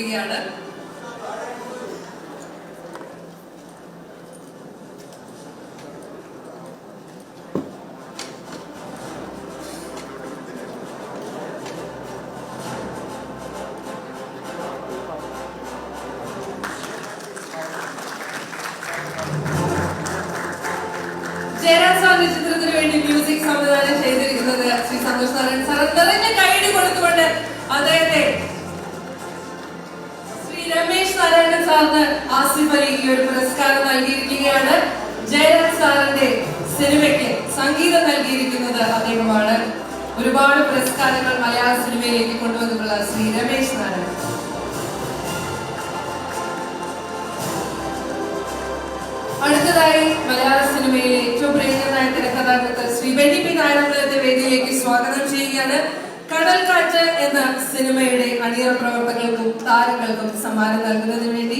ാണ് ജയരാജ് സാറിന്റെ ചിത്രത്തിന് വേണ്ടി മ്യൂസിക് സംവിധാനം ചെയ്തിരിക്കുന്നത് ശ്രീ സന്തോഷ് നാരായൺ സാർ. നിറഞ്ഞ കൈയടി കൊടുത്തുകൊണ്ട് അദ്ദേഹത്തെ സാറിന് ആസിഫ് അലി ഈ ഒരു പുരസ്കാരം നൽകിയിരിക്കുകയാണ്. ജയരാജ് സാറിന്റെ സിനിമയ്ക്ക് സംഗീതം നൽകിയിരിക്കുന്നത് അദ്ദേഹമാണ്. ഒരുപാട് പുരസ്കാരങ്ങൾ മലയാള സിനിമയിലേക്ക് കൊണ്ടുവന്നിട്ടുള്ള ശ്രീ രമേശ് നാരായണൻ. അടുത്തതായി മലയാള സിനിമയിലെ ഏറ്റവും പ്രിയങ്കരനായ തിരക്കഥാകൃത്ത് ശ്രീ വെണ്ണി പി വേദിയിലേക്ക് സ്വാഗതം ചെയ്യുകയാണ്. കടൽക്കാറ്റ് എന്ന സിനിമയുടെ അണിയറ പ്രവർത്തകർക്കും താരങ്ങൾക്കും സമ്മാനം നൽകുന്നതിന് വേണ്ടി